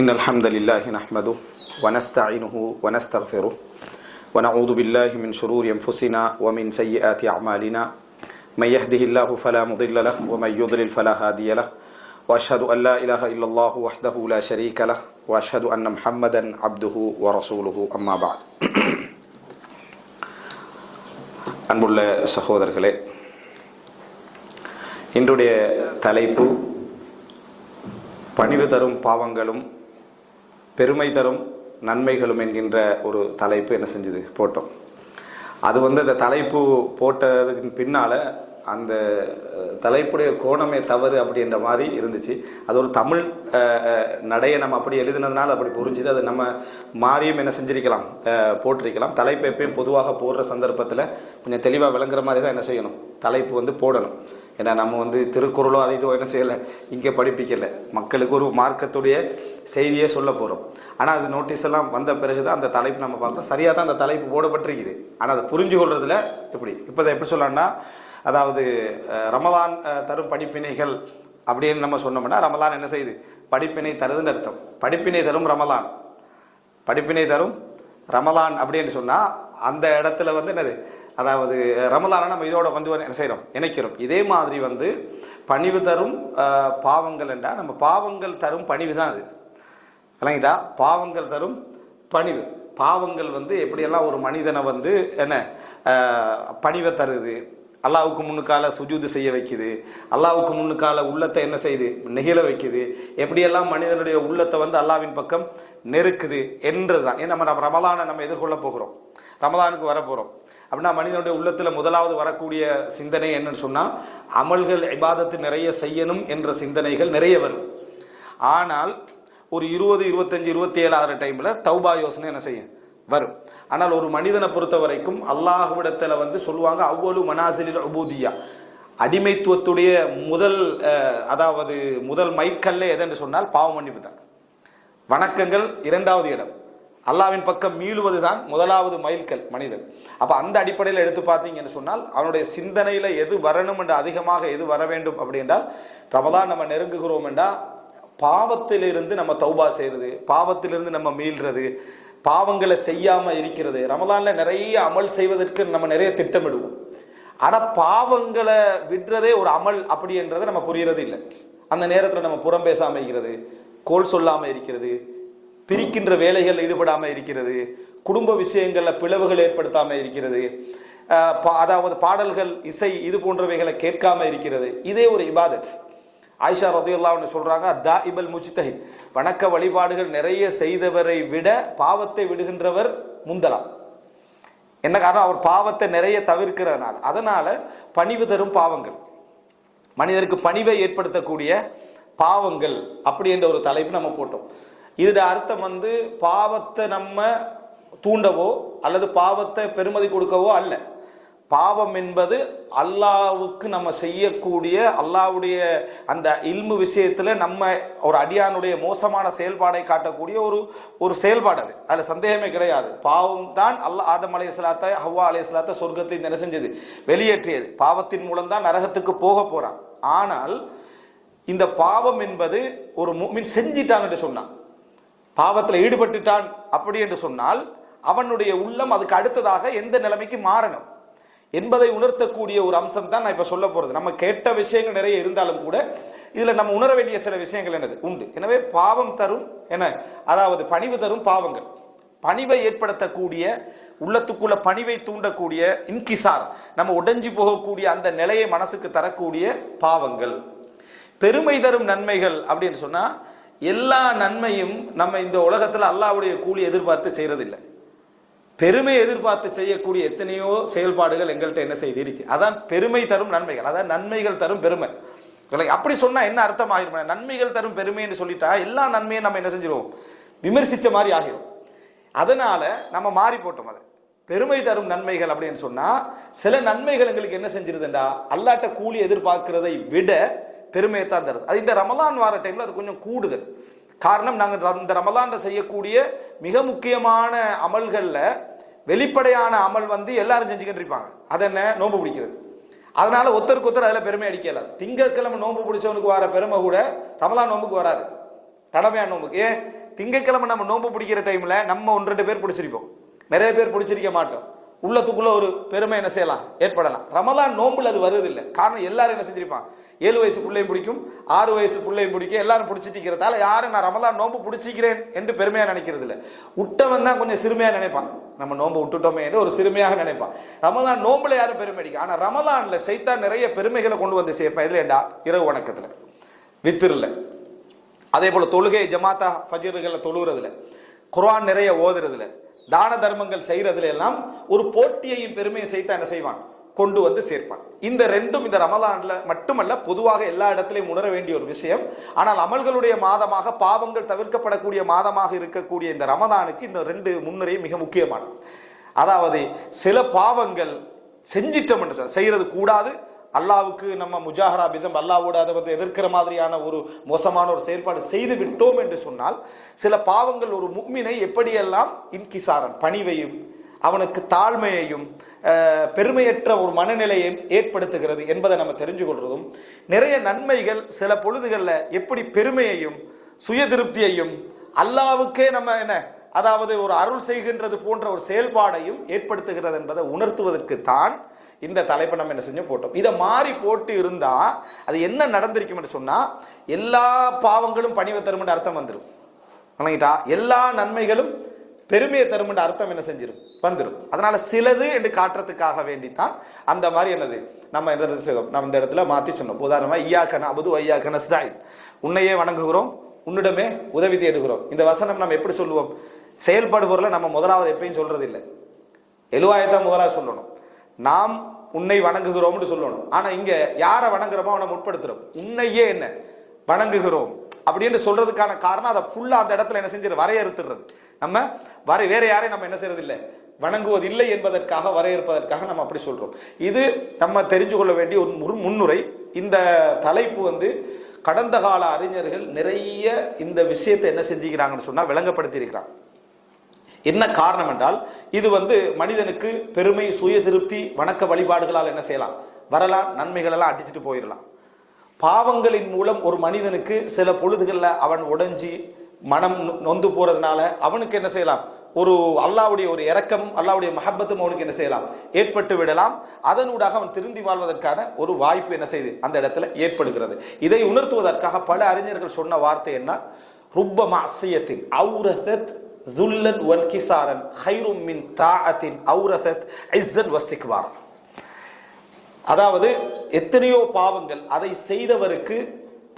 إن الحمد لله نحمده ونستعينه ونستغفره ونعوذ بالله من شرور أنفسنا ومن سيئات أعمالنا. من يهده الله فلا مضل له ومن يضلل فلا هادي له. وأشهد أن لا إله إلا الله وحده لا شريك له. وأشهد أن محمدا عبده ورسوله. أما بعد. அன்புள்ள சகோதரர்களே إن தலைப்பு பணிவு தரும் பாவங்களும் பெருமை தரும் நன்மைகளும் என்கின்ற ஒரு தலைப்பு என்ன செஞ்சது? போட்டோம். அது வந்து அந்த தலைப்பு போட்டதுக்கு பின்னால் அந்த தலைப்புடைய கோணமே தவறு அப்படின்ற மாதிரி இருந்துச்சு. அது ஒரு தமிழ் நடையை நம்ம அப்படி எழுதினதுனால அப்படி புரிஞ்சுது. அது நம்ம மாறியும் என்ன செஞ்சிருக்கலாம் போட்டிருக்கலாம். தலைப்பு எப்பயும் பொதுவாக போடுற சந்தர்ப்பத்தில் கொஞ்சம் தெளிவாக விளங்குற மாதிரி தான் என்ன செய்யணும்? தலைப்பு வந்து போடணும். ஏன்னா நம்ம வந்து திருக்குறளோ அதை இதோ என்ன செய்யலை? இங்கே படிப்பிக்கலை. மக்களுக்கு ஒரு மார்க்கத்துடைய செய்தியே சொல்ல போகிறோம் ஆனால் அது நோட்டீஸ் எல்லாம் வந்த பிறகு தான் அந்த தலைப்பு நம்ம பார்க்குறோம். சரியாக தான் அந்த தலைப்பு போடப்பட்டிருக்குது. ஆனால் அதை புரிஞ்சு கொள்றதுல எப்படி? இப்போ அதை எப்படி சொல்லலாம்னா அதாவது ரமலான் தரும் படிப்பினைகள் அப்படின்னு நம்ம சொன்னோம்னா ரமலான் என்ன செய்யுது? படிப்பினை தருதுன்னு அர்த்தம். படிப்பினை தரும் ரமலான். படிப்பினை தரும் ரமலான் அப்படின்னு சொன்னால் அந்த இடத்துல வந்து என்னது? அதாவது ரமலானை நம்ம இதோட வந்து என்ன செய்கிறோம் இணைக்கிறோம். இதே மாதிரி வந்து பணிவு தரும் பாவங்கள் என்றால் நம்ம பாவங்கள் தரும் பணிவு தான் அது. விளங்கிட்டா பாவங்கள் தரும் பணிவு. பாவங்கள் வந்து எப்படியெல்லாம் ஒரு மனிதனை வந்து என்ன பணிவை தருது? அல்லாவுக்கு முன்னுக்கால சுஜூது செய்ய வைக்குது. அல்லாவுக்கு முன்னுக்கால உள்ளத்தை என்ன செய்யுது நெகிழ வைக்குது. எப்படியெல்லாம் மனிதனுடைய உள்ளத்தை வந்து அல்லாவின் பக்கம் நெருக்குது என்றது தான் ஏன் நம்ம நம்ம ரமலானை நம்ம எதிர்கொள்ள போகிறோம். ரமதானுக்கு வர போகிறோம் அப்படின்னா மனிதனுடைய உள்ளத்தில் முதலாவது வரக்கூடிய சிந்தனை என்னன்னு சொன்னால் அமல்கள் இபாதத்து நிறைய செய்யணும் என்ற சிந்தனைகள் நிறைய வரும். ஆனால் ஒரு இருபது இருபத்தஞ்சு இருபத்தி ஏழாவது டைமில் தௌபா யோசனை என்ன செய்யும்? வரும். ஆனால் ஒரு மனிதனை பொறுத்த வரைக்கும் அல்லாஹ்விடத்தில் வந்து சொல்லுவாங்க அவ்வளவு மனாசிலில் அபூதியா அடிமைத்துவத்துடைய முதல் அதாவது முதல் மைக்கல்ல எதென்று சொன்னால் பாவ மன்னிப்பு தான் வணக்கங்கள் இரண்டாவது இடம். அல்லாவின் பக்கம் மீளுவதுதான் முதலாவது மைல்கல் மனிதன். அப்போ அந்த அடிப்படையில் எடுத்து பார்த்தீங்கன்னு சொன்னால் அவனுடைய சிந்தனையில் எது வரணும் என்று அதிகமாக எது வர வேண்டும் அப்படி என்றால் ரமதான் நம்ம நெருங்குகிறோம் என்றால் பாவத்திலிருந்து நம்ம தௌபா செய்கிறது பாவத்திலிருந்து நம்ம மீள்றது பாவங்களை செய்யாமல் இருக்கிறது. ரமதானில் நிறைய அமல் செய்வதற்கு நம்ம நிறைய திட்டமிடுவோம். ஆனால் பாவங்களை விடுறதே ஒரு அமல் அப்படி என்றதை நம்ம புரியறது இல்லை அந்த நேரத்தில் நம்ம புறம் பேசாமல் இருக்கிறது கோல் சொல்லாமல் இருக்கிறது பிரிக்கின்ற வேலைகள் ஈடுபடாமல் இருக்கிறது. குடும்ப விஷயங்களில் பிளவுகள் ஏற்படுத்தாமல் இருக்கிறது. பா- அதாவது பாடல்கள் இசை இது போன்றவைகளை கேட்காமல் இருக்கிறது. இதே ஒரு இபாதத். ஆயிஷா ரதியுல்லா ஒன்று சொல்றாங்க தா இபல் முஜ்தஹித் வணக்க வழிபாடுகள் நிறைய செய்தவரை விட பாவத்தை விடுகின்றவர் முந்தலாம். என்ன காரணம்? அவர் பாவத்தை நிறைய தவிர்க்கிறதுனால. அதனால் பணிவு தரும் பாவங்கள். மனிதருக்கு பணிவை ஏற்படுத்தக்கூடிய பாவங்கள் அப்படி என்ற ஒரு தலைப்பு நம்ம போட்டோம். இதோட அர்த்தம் வந்து பாவத்தை நம்ம தூண்டவோ அல்லது பாவத்தை பெருமதி கொடுக்கவோ அல்ல. பாவம் என்பது அல்லாவுக்கு நம்ம செய்யக்கூடிய அல்லாவுடைய அந்த இல்மு விஷயத்தில் நம்ம ஒரு அடியானுடைய மோசமான செயல்பாடை காட்டக்கூடிய ஒரு ஒரு செயல்பாடு அது. அதில் சந்தேகமே கிடையாது. பாவம் தான் அல்லாஹ் ஆதம் அலையாத்த ஹவ்வா அலையாத்த சொர்க்கத்தை என்ன செஞ்சது? வெளியேற்றியது. பாவத்தின் மூலம் தான் நரகத்துக்கு போக போகிறான் ஆனால் இந்த பாவம் என்பது ஒரு மீன் செஞ்சிட்டான் சொன்னான். பாவத்தில் ஈடுபட்டுட்டான் அப்படி என்று சொன்னால் அவனுடைய உள்ளம் அதுக்கு அடுத்ததாக எந்த நிலைமைக்கு மாறணும் என்பதை உணர்த்தக்கூடிய ஒரு அம்சம் தான் நான் இப்போ சொல்ல போகிறது நம்ம கேட்ட விஷயங்கள் நிறைய இருந்தாலும் கூட இதில் நம்ம உணர வேண்டிய சில விஷயங்கள் என்னது? உண்டு. எனவே பாவம் தரும் என அதாவது பணிவு தரும் பாவங்கள். பணிவை ஏற்படுத்தக்கூடிய உள்ளத்துக்குள்ள பணிவை தூண்டக்கூடிய இன்கிசார் நம்ம உடைஞ்சு போகக்கூடிய அந்த நிலையை மனசுக்கு தரக்கூடிய பாவங்கள். பெருமை தரும் நன்மைகள் அப்படின்னு சொன்னால் எல்லா நன்மையும் நம்ம இந்த உலகத்தில் அல்லாவுடைய கூலி எதிர்பார்த்து செய்கிறதில்லை பெருமை எதிர்பார்த்து செய்யக்கூடிய எத்தனையோ செயல்பாடுகள் எங்கள்கிட்ட என்ன செய்து இருக்கு? அதான் பெருமை தரும் நன்மைகள். அதான் நன்மைகள் தரும் பெருமை. இல்லை அப்படி சொன்னால் என்ன அர்த்தம் ஆகிரும் நன்மைகள் தரும் பெருமைன்னு சொல்லிட்டா எல்லா நன்மையும் நம்ம என்ன செஞ்சிருவோம்? விமர்சித்த மாதிரி ஆகிரும். அதனால நம்ம மாறி போட்டோம் அதை. பெருமை தரும் நன்மைகள் அப்படின்னு சொன்னால் சில நன்மைகள் எங்களுக்கு என்ன செஞ்சிருதுண்டா? அல்லாட்ட கூலி எதிர்பார்க்கிறதை விட பெருமையை தான் தருது. அது இந்த ரமலான் வார டைமில் அது கொஞ்சம் கூடுதல். காரணம் நாங்கள் அந்த ரமலான்ல செய்யக்கூடிய மிக முக்கியமான அமல்களில் வெளிப்படையான அமல் வந்து எல்லாரும் செஞ்சுக்கிட்டு இருப்பாங்க. அது என்ன? நோன்பு பிடிக்கிறது. அதனால ஒருத்தருக்கு ஒருத்தர் அதில் பெருமை அடிக்கல. திங்கட்கிழமை நோன்பு பிடிச்சவனுக்கு வர பெருமை கூட ரமலான் நோம்புக்கு வராது. கடமையான நோம்புக்கு ஏன்? திங்கக்கிழமை நம்ம நோன்பு பிடிக்கிற டைமில் நம்ம ஒன்று ரெண்டு பேர் பிடிச்சிருப்போம். நிறைய பேர் பிடிச்சிருக்க மாட்டோம். உள்ளத்துக்குள்ள ஒரு பெருமை என்ன செய்யலாம்? ஏற்படலாம். ரமதான் நோம்பில் அது வருவதில்லை. காரணம் எல்லாரும் என்ன செஞ்சிருப்பான்? ஏழு வயசு பிள்ளையும் பிடிக்கும் ஆறு வயசு பிள்ளையும் பிடிக்கும் எல்லாரும் பிடிச்சிட்டிக்கிறதால யாரும் நான் ரமதான் நோம்பு பிடிச்சிக்கிறேன் என்று பெருமையாக நினைக்கிறது இல்லை விட்டவன் தான் கொஞ்சம் சிறுமையாக நினைப்பான். நம்ம நோம்பு விட்டுட்டோமே என்று ஒரு சிறுமையாக நினைப்பான். ரமதான் நோம்புல யாரும் பெருமை அடிக்கும் ஆனால் ரமதானில் சைத்தான் நிறைய பெருமைகளை கொண்டு வந்து சேர்ப்பான். இதில் ஏண்டா? இரவு வணக்கத்தில். வித்திரல. அதே போல் தொழுகை ஜமாத்தா ஃபஜீர்களில் தொழுகிறதுல குர்ஆன் நிறைய ஓதுறதுல தான தர்மங்கள் செய்கிறதுல எல்லாம் ஒரு போட்டியையும் பெருமையும் செய்து என்ன செய்வான்? கொண்டு வந்து சேர்ப்பான். இந்த ரெண்டும் இந்த ரமலான்ல மட்டுமல்ல பொதுவாக எல்லா இடத்திலையும் உணர வேண்டிய ஒரு விஷயம். ஆனால் அமல்களுடைய மாதமாக பாவங்கள் தவிர்க்கப்படக்கூடிய மாதமாக இருக்கக்கூடிய இந்த ரமதானுக்கு இந்த ரெண்டு முன்னுரை மிக முக்கியமானது. அதாவது சில பாவங்கள் செஞ்சிட்டோம் என்று செய்யறது கூடாது. அல்லாவுக்கு நம்ம முஜாஹரா விதம் அல்லாவோட அதை வந்து எதிர்க்கிற மாதிரியான ஒரு மோசமான ஒரு செயல்பாடு செய்து விட்டோம் என்று சொன்னால் சில பாவங்கள் ஒரு முக்மினை எப்படியெல்லாம் இன்கிசாரன் பணிவையும் அவனுக்கு தாழ்மையையும் பெருமையற்ற ஒரு மனநிலையை ஏற்படுத்துகிறது என்பதை நம்ம தெரிஞ்சு கொள்றதும் நிறைய நன்மைகள் சில பொழுதுகளில் எப்படி பெருமையையும் சுய திருப்தியையும் அல்லாவுக்கே நம்ம என்ன அதாவது ஒரு அருள் செய்கின்றது போன்ற ஒரு செயல்பாடையும் ஏற்படுத்துகிறது என்பதை உணர்த்துவதற்கு தான் இந்த தலைப்பை நம்ம என்ன செஞ்சோம்? போட்டோம். இதை மாறி போட்டு இருந்தால் அது என்ன நடந்திருக்கும் சொன்னால் எல்லா பாவங்களும் பணிவை தரும் அர்த்தம் வந்துடும் வணங்கிட்டா? எல்லா நன்மைகளும் பெருமையை தரும் அர்த்தம் என்ன செஞ்சிடும் வந்துடும் அதனால சிலது என்று காட்டுறதுக்காக வேண்டித்தான். அந்த மாதிரி என்னது? நம்ம என்ன செய்தோம். நம்ம இந்த இடத்துல மாற்றி சொன்னோம். உதாரணமாக ஐயாக்கன அபுது ஐயாக்கன ஸ்தாயின் உன்னையே வணங்குகிறோம் உன்னிடமே உதவி தேடுகிறோம். இந்த வசனம் நம்ம எப்படி சொல்லுவோம்? செயல்படுபொருளை நம்ம முதலாவது எப்பயும் சொல்றது இல்லை எழுவாயத்தான் முதலாக சொல்லணும். நாம் உன்னை வணங்குகிறோம்னு சொல்லணும். ஆனால் இங்கே யாரை வணங்குறோமோ அவனை முற்படுத்துகிறோம் உன்னையே என்ன? வணங்குகிறோம். அப்படின்னு சொல்றதுக்கான காரணம் அதை ஃபுல்லாக அந்த இடத்துல என்ன செஞ்சு வரையறுத்துறது நம்ம வரை வேற யாரையும் நம்ம என்ன செய்யறது இல்லை வணங்குவதில்லை என்பதற்காக வரையறுப்பதற்காக நம்ம அப்படி சொல்கிறோம் இது நம்ம தெரிஞ்சு கொள்ள வேண்டிய ஒரு முன்- முன்னுரை. இந்த தலைப்பு வந்து கடந்த கால அறிஞர்கள் நிறைய இந்த விஷயத்தை என்ன செஞ்சுக்கிறாங்கன்னு சொன்னால் விளங்கப்படுத்தியிருக்கிறாங்க. என்ன காரணம் என்றால் இது வந்து மனிதனுக்கு பெருமை சுய திருப்தி வணக்க வழிபாடுகளால் என்ன செய்யலாம்? வரலாம் நன்மைகளெல்லாம் அடிச்சுட்டு போயிடலாம் பாவங்களின் மூலம் ஒரு மனிதனுக்கு சில பொழுதுகளில் அவன் உடைஞ்சி மனம் நொந்து போகிறதுனால அவனுக்கு என்ன செய்யலாம்? ஒரு அல்லாவுடைய ஒரு இறக்கம் அல்லாவுடைய மஹப்பத்தும் அவனுக்கு என்ன செய்யலாம்? ஏற்பட்டு விடலாம். அதனூடாக அவன் திருந்தி வாழ்வதற்கான ஒரு வாய்ப்பு என்ன செய்யுது அந்த இடத்துல ஏற்படுகிறது. இதை உணர்த்துவதற்காக பல அறிஞர்கள் சொன்ன வார்த்தை என்ன? ருப்ப மாசியத்தின் அவுரசத் துல்லன் வன்கிசாரன் ஹைரும் மின் தாஅத்தின் அவுரசத் ஐஸன் வஸ்திக்வார் அதாவது எத்தனையோ பாவங்கள் அதை செய்தவருக்கு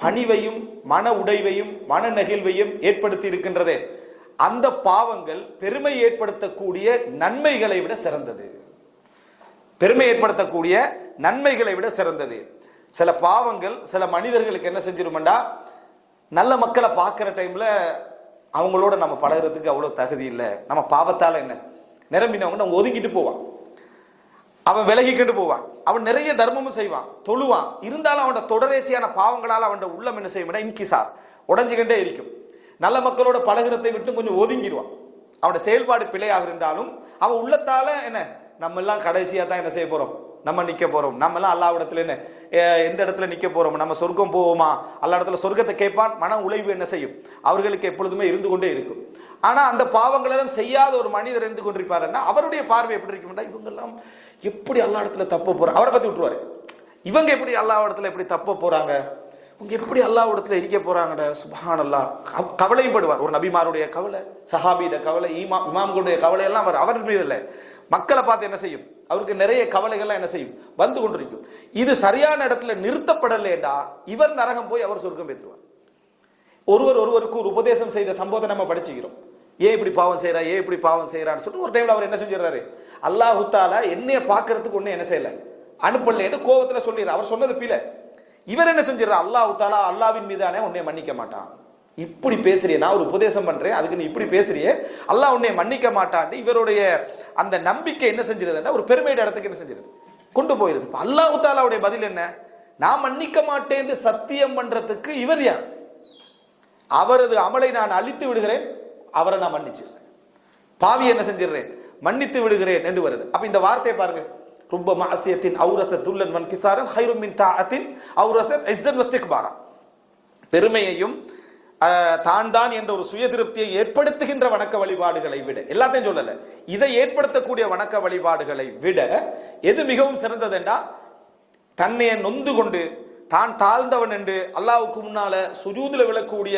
பணிவையும் மன உடைவையும் மன நெகிழ்வையும் ஏற்படுத்தி இருக்கின்றதே. அந்த பாவங்கள் பெருமை ஏற்படுத்தக்கூடிய நன்மைகளை விட சிறந்தது. பெருமை ஏற்படுத்தக்கூடிய நன்மைகளை விட சிறந்தது. சில பாவங்கள் சில மனிதர்களுக்கு என்ன செஞ்சிருமெண்டா நல்ல மக்களை பார்க்குற டைமில் அவங்களோட நம்ம பழகுறதுக்கு அவ்வளோ தகுதி இல்லை. நம்ம பாவத்தால் என்ன? நிரம்பினவங்க நம்ம ஒதுங்கிட்டு போவான். அவன் விலகிக்கிட்டு போவான். அவன் நிறைய தர்மமும் செய்வான். தொழுவான். இருந்தாலும் அவனோட தொடரேச்சியான பாவங்களால் அவனோட உள்ளம் என்ன செய்யும் இன்கிசார். உடஞ்சிக்கிட்டே இருக்கும். நல்ல மக்களோட பழகுறதை விட்டு கொஞ்சம் ஒதுங்கிடுவான். அவனோட செயல்பாடு பிழையாக இருந்தாலும் அவன் உள்ளத்தால் என்ன? நம்ம எல்லாம் கடைசியாக தான் என்ன செய்ய போகிறோம் நம்ம நிற்க போகிறோம் நம்மலாம் எல்லாம் அல்லா எந்த இடத்துல நிற்க போகிறோம் நம்ம சொர்க்கம் போவோமா? அல்லா இடத்துல சொர்க்கத்தை கேட்பான் மன உழைவு என்ன செய்யும்? அவர்களுக்கு எப்பொழுதுமே இருந்து கொண்டே இருக்கும். ஆனால் அந்த பாவங்களெல்லாம் செய்யாத ஒரு மனிதர் இருந்து கொண்டிருப்பாருன்னா அவருடைய பார்வை எப்படி இருக்கும்னா இவங்கெல்லாம் எப்படி அல்லா இடத்துல தப்ப போறாங்க அவரை பற்றி விட்டுருவாரு. இவங்க எப்படி அல்லா இடத்துல எப்படி தப்ப போகிறாங்க இவங்க எப்படி அல்லா இடத்துல இருக்க போகிறாங்கட சுபஹான் கவலையும் படுவார். ஒரு நபிமாருடைய கவலை சஹாபியோட கவலை இமா இமாம்களுடைய கவலை எல்லாம் அவர் அவர் மீது இல்லை. மக்களை பார்த்து என்ன செய்யும்? அவருக்கு நிறைய கவலைகள்லாம் என்ன செய்யும்? வந்து கொண்டிருக்கும். இது சரியான இடத்துல நிறுத்தப்படலேண்டா இவர் நரகம் போய் அவர் சொர்க்கம் பேத்துருவார் ஒருவர் ஒருவருக்கு ஒரு உபதேசம் செய்த சம்பவத்தை நம்ம படிச்சுக்கிறோம். ஏன் இப்படி பாவம் செய்கிறா ஏன் இப்படி பாவம் செய்கிறான்னு சொல்லிட்டு ஒரு டைமில் அவர் என்ன செஞ்சிடறாரு? அல்லாஹுத்தால என்னைய பார்க்கறதுக்கு ஒன்றும் என்ன செய்யலை. அனுப்பலன்னு கோவத்தில் சொல்லிடுறார். அவர் சொன்னது பில இவர் என்ன செஞ்சிடறார்? அல்லாஹுத்தாலா அல்லாவின் மீதானே உன்னை மன்னிக்க மாட்டான். இப்படி பேசுறியே நான் ஒரு உபதேசம் பண்றேன் அதுக்கு நீ இப்படி பேசுறியே அல்லாஹ் உன்னை மன்னிக்க மாட்டான்ட்டு இவருடைய அந்த நம்பிக்கை என்ன செஞ்சிருதுன்னா ஒரு பெருமையிட இடத்துக்கு என்ன செஞ்சிருது? கொண்டு போயிருது. இப்ப அல்லாஹு தாலாவுடைய பதில் என்ன? நான் மன்னிக்க மாட்டேன்னு சத்தியம் பண்றதுக்கு இவர் யார்? அவரது அமலை நான் அழித்து விடுகிறேன் அவரை நான் மன்னிச்சிடுறேன். பாவி என்ன செஞ்சிடுறேன்? மன்னித்து விடுகிறேன் என்று வருது. அப்ப இந்த வார்த்தையை பாருங்க. ரொம்ப மாசியத்தின் அவுரச துல்லன் வன் கிசாரன் ஹைரும் மின் தாஅத்தின் அவுரசத் இஸ்ஸன் வஸ்திக்பாரா. பெருமையையும் தான் தான் என்ற ஒரு சுய திருப்தியை ஏற்படுத்துகின்ற வணக்க வழிபாடுகளை விட எல்லாத்தையும் சொல்லலை. இதை ஏற்படுத்தக்கூடிய வணக்க வழிபாடுகளை விட எது மிகவும் சிறந்ததுண்டா தன்னை நொந்து கொண்டு தான் தாழ்ந்தவன் என்று அல்லாவுக்கு முன்னால சுஜூதில் விழக்கூடிய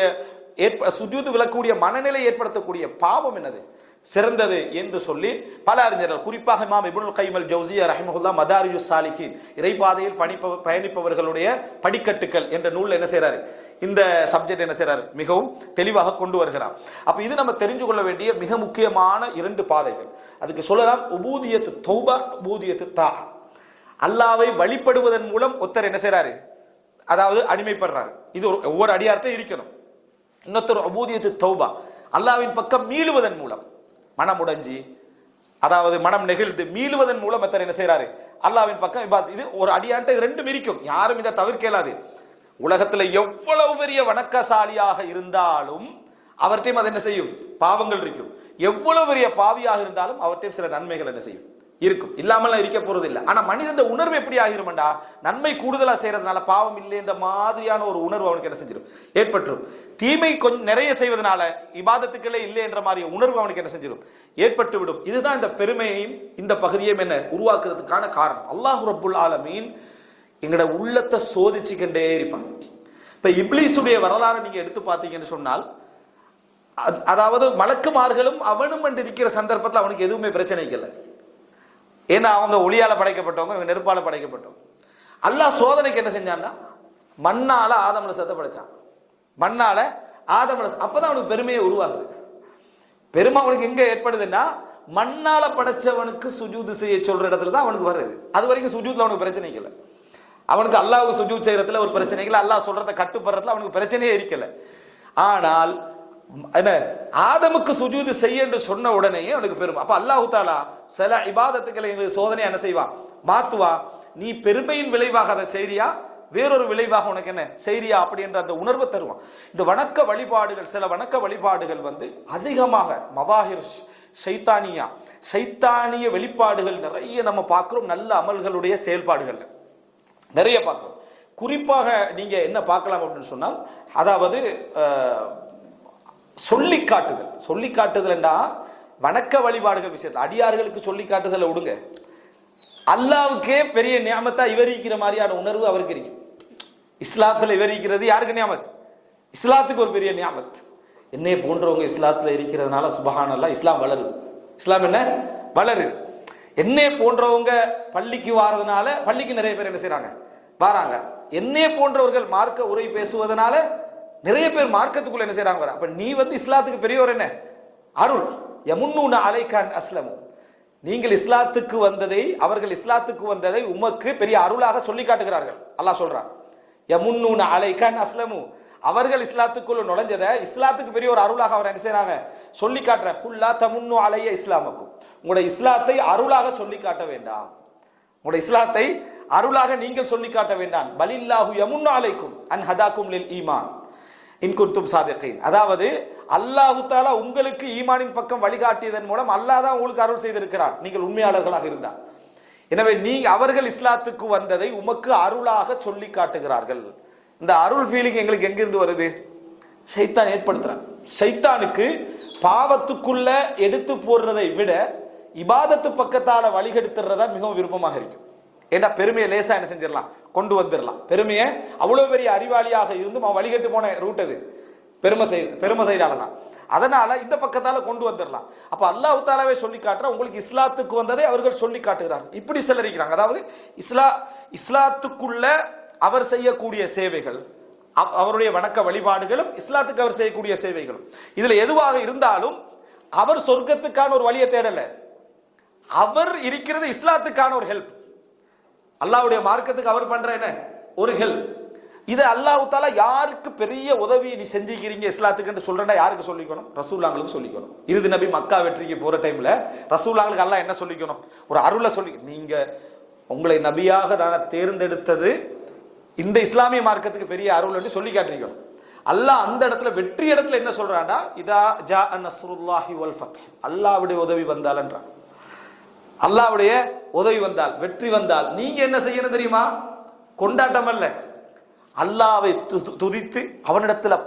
ஏற்ப சுஜூது விழக்கூடிய மனநிலை ஏற்படுத்தக்கூடிய பாவம் என்னது? சிறந்தது என்று சொல்லி பல அறிஞர்கள் குறிப்பாக இமாம் இபுல் கைமல் ஜவுசியா ரஹிமஹுல்லா மதாரியு சாலிகின் இறைப்பாதையில் பணிப்ப பயணிப்பவர்களுடைய படிக்கட்டுக்கள் என்ற நூல் என்ன செய்கிறாரு இந்த சப்ஜெக்ட் என்ன செய்கிறாரு மிகவும் தெளிவாக கொண்டு வருகிறார். அப்போ இது நம்ம தெரிஞ்சு கொள்ள வேண்டிய மிக முக்கியமான இரண்டு பாதைகள். அதுக்கு சொல்லலாம் உபூதியத்து தௌபா உபூதியத்து தா. அல்லாவை வழிபடுவதன் மூலம் ஒருத்தர் என்ன செய்கிறாரு அதாவது அடிமைப்படுறாரு. இது ஒரு ஒவ்வொரு அடியார்த்தையும் இருக்கணும். இன்னொருத்தர் அபூதியத்து தௌபா. அல்லாவின் பக்கம் மீளுவதன் மூலம். மனம் உடைஞ்சி அதாவது மனம் நெகிழ்ந்து மீளுவதன் மூலம் ஒருத்தர் என்ன செய்யறாரு அல்லாவின் பக்கம் இபாத் இது ஒரு அடியான்ட்ட இது ரெண்டும் இருக்கும் யாரும் இதை தவிர்க்க இயலாது எவ்வளவு பெரிய வணக்கசாலியாக இருந்தாலும் அவர்கிட்டையும் அது என்ன செய்யும்? பாவங்கள் இருக்கும். எவ்வளவு பெரிய பாவியாக இருந்தாலும் அவர்கிட்டையும் சில நன்மைகள் என்ன செய்யும்? இருக்கும். இல்லாமலாம் இருக்க போறது இல்லை ஆனா மனிதன் உணர்வு எப்படி ஆகிருமண்டா? நன்மை கூடுதலா செய்யறதுனால பாவம் இல்லை இந்த மாதிரியான ஒரு உணர்வு அவனுக்கு என்ன செஞ்சிடும் ஏற்பட்டுரும். தீமை கொஞ்சம் நிறைய செய்வதனால இபாதத்துக்களே இல்லை என்ற மாதிரி உணர்வு அவனுக்கு என்ன செஞ்சிடும் ஏற்பட்டு விடும் இதுதான் இந்த பெருமையையும் இந்த பகுதியையும் என்ன உருவாக்குறதுக்கான காரணம். அல்லாஹ் ரபுல் ஆலமீன் எங்களோட உள்ளத்தை சோதிச்சுக்கிட்டே இருப்பான். இப்ப இப்ளீஸுடைய வரலாறு நீங்க எடுத்து பார்த்தீங்கன்னு சொன்னால் அதாவது மலக்குமார்களும் அவனும் என்று இருக்கிற சந்தர்ப்பத்தில் அவனுக்கு எதுவுமே பிரச்சனை இல்லை. ஏன்னா அவங்க ஒளியால் படைக்கப்பட்டவங்க இவங்க நெருப்பால் படைக்கப்பட்டவங்க. அல்லாஹ் சோதனைக்கு என்ன செஞ்சான்னா மண்ணால் ஆதமலை சத்த மண்ணால் ஆதமலை ஆதமல அப்பதான் அவனுக்கு பெருமையை உருவாகுது. பெருமை அவனுக்கு எங்கே ஏற்படுதுன்னா மண்ணால் படைச்சவனுக்கு சுஜூது செய்ய சொல்கிற இடத்துல தான் அவனுக்கு வருது. அது வரைக்கும் சுஜூத்தில் அவனுக்கு பிரச்சனை இல்லை. அவனுக்கு அல்லாவுக்கு சுஜூத் செய்யறதுல ஒரு பிரச்சனை இல்லை. அல்லாஹ் சொல்கிறத கட்டுப்படுறதுல அவனுக்கு பிரச்சனையே இருக்கலை. ஆனால் என்ன ஆதமுக்கு சுஜூது செய்ய என்று சொன்ன உடனேயே அவனுக்கு பெருமை. அப்ப அல்லாஹு தாலா சில இபாதத்துக்களை எங்களுக்கு சோதனை என்ன செய்வான் மாத்துவா. நீ பெருமையின் விளைவாக அதை செய்தியா வேறொரு விளைவாக உனக்கு என்ன? செய்தியா அப்படின்ற அந்த உணர்வை தருவான். இந்த வணக்க வழிபாடுகள் சில வணக்க வழிபாடுகள் வந்து அதிகமாக மவாஹிர் ஷைத்தானியா சைத்தானிய வெளிப்பாடுகள் நிறைய நம்ம பார்க்குறோம். நல்ல அமல்களுடைய செயல்பாடுகள். நிறைய பார்க்குறோம். குறிப்பாக நீங்கள் என்ன பார்க்கலாம் அப்படின்னு சொன்னால் அதாவது சொல்லி காட்டுதல் சொல்லி காட்டுதல்னா வணக்க வழிபாடுகள் விஷயத்தில் அடியார்களுக்கு சொல்லி காட்டுதலை விடுங்க. அல்லாவுக்கே பெரிய நியாமத்தா விவரிக்கிற மாதிரியான உணர்வு அவருக்கு இருக்கும். இஸ்லாத்தில் விவரிக்கிறது யாருக்கு நியாமத்? இஸ்லாத்துக்கு ஒரு பெரிய நியாமத். என்னைய போன்றவங்க இஸ்லாத்தில் இருக்கிறதுனால சுபஹானல்லா இஸ்லாம் வளருது. இஸ்லாம் என்ன? வளருது. என்னை போன்றவங்க பள்ளிக்கு வாரதுனால பள்ளிக்கு நிறைய பேர் என்ன செய்கிறாங்க வாராங்க. என்னைய போன்றவர்கள் மார்க்க உரை பேசுவதனால நிறைய பேர் மார்க்கத்துக்குள்ள என்ன செய்யறாங்க அப்ப நீ வந்து இஸ்லாத்துக்கு பெரியவர் என்ன? அருள். யமுன்னு அலைகான் அஸ்லமு. நீங்கள் இஸ்லாத்துக்கு வந்ததை அவர்கள் இஸ்லாத்துக்கு வந்ததை உமக்கு பெரிய அருளாக சொல்லி காட்டுகிறார்கள். அல்லாஹ் சொல்றான். யமுன்னு அலைகான் அஸ்லமு. அவர்கள் இஸ்லாத்துக்குள்ள நுழைஞ்சதை இஸ்லாத்துக்கு பெரிய ஒரு அருளாக அவர் என்ன செய்யறாங்க சொல்லி காட்டுற. குல்லா தமுன்னு அலைய இஸ்லாமுக்கும். உங்களோட இஸ்லாத்தை அருளாக சொல்லி காட்ட வேண்டாம். உங்களுடைய இஸ்லாத்தை அருளாக நீங்கள் சொல்லி காட்ட வேண்டாம். பலில்லாஹு யமுன்னு அலைக்கும். அன் ஹதாக்கும் லில் ஈமான். இன்குர்த்தும் சாதிகீன். அதாவது அல்லாஹு தாலா உங்களுக்கு ஈமானின் பக்கம் வழிகாட்டியதன் மூலம் அல்லாஹ் தான் உங்களுக்கு அருள் செய்திருக்கிறார் நீங்கள் உண்மையாளர்களாக இருந்தால். எனவே நீ அவர்கள் இஸ்லாத்துக்கு வந்ததை உமக்கு அருளாக சொல்லி காட்டுகிறார்கள். இந்த அருள் ஃபீலிங் எங்களுக்கு எங்கிருந்து வருது? சைத்தான் ஏற்படுத்துறான். சைத்தானுக்கு பாவத்துக்குள்ள எடுத்து போடுறதை விட இபாதத்து பக்கத்தால வழிகெடுத்துறதா மிகவும் விருப்பமாக இருக்கும். ஏன்னா பெருமையை லேசா என்ன செஞ்சிடலாம்? கொண்டு வந்துடலாம். பெருமையை அவ்வளோ பெரிய அறிவாளியாக இருந்தும் அவன் வழிகட்டு போன ரூட் அது. பெருமை செய் பெருமை செய்கிறால தான் அதனால் இந்த பக்கத்தால் கொண்டு வந்துடலாம். அப்போ அல்லாஹு தாலாவே சொல்லி காட்டுற உங்களுக்கு இஸ்லாத்துக்கு வந்ததை அவர்கள் சொல்லி காட்டுகிறார் இப்படி செலரிக்கிறாங்க அதாவது இஸ்லா இஸ்லாத்துக்குள்ள அவர் செய்யக்கூடிய சேவைகள் அவருடைய வணக்க வழிபாடுகளும் இஸ்லாத்துக்கு அவர் செய்யக்கூடிய சேவைகளும். இதில் எதுவாக இருந்தாலும் அவர் சொர்க்கத்துக்கான ஒரு வழியை தேடலை. அவர் இருக்கிறது இஸ்லாத்துக்கான ஒரு ஹெல்ப் அல்லாவுடைய மார்க்கத்துக்கு அவர் பண்ற என்ன? ஒரு ஹெல்ப் இது அல்லாஹ் தாலா யாருக்கு பெரிய உதவி நீ செஞ்சுக்கிறீங்க இஸ்லாத்துக்குன்னு சொல்றேன்னா யாருக்கு சொல்லிக்கணும்? ரசூல்லாங்களுக்கு சொல்லிக்கணும். இறுதி நபி மக்கா வெற்றிக்கு போற டைம்ல ரசூல்லாங்களுக்கு அல்லாஹ் என்ன சொல்லிக்கணும்? ஒரு அருளை சொல்லி நீங்க உங்களை நபியாக நான் தேர்ந்தெடுத்தது இந்த இஸ்லாமிய மார்க்கத்துக்கு பெரிய அருள் சொல்லி காட்டிருக்கணும் அல்லாஹ் அந்த இடத்துல வெற்றி இடத்துல என்ன சொல்றான்டா இதா ஜா நஸ்ருல்லாஹி வல் ஃபத். அல்லாஹ்வுடைய உதவி வந்தாலன்றான் அல்லாவுடைய உதவி வந்தால் வெற்றி வந்தால் நீங்க என்ன செய்யணும் தெரியுமா? கொண்டாட்டம் அல்ல. அல்லாவை துதித்து அவனிடத்தில்